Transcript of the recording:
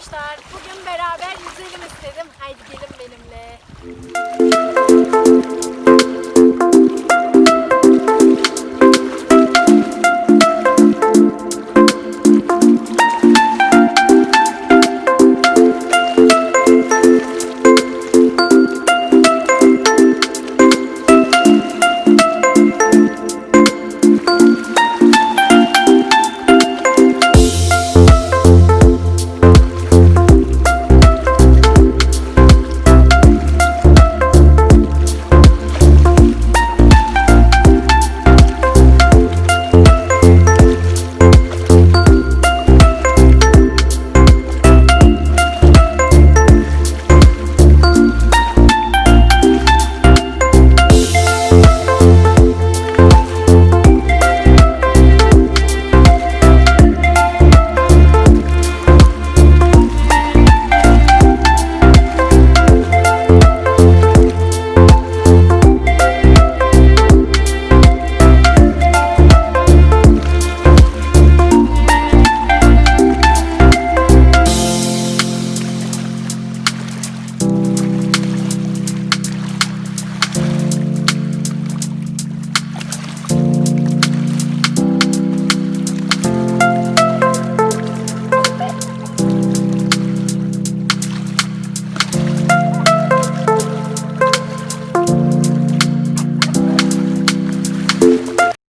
arkadaşlar. Bugün beraber yüzelim istedim. Haydi gelin benimle.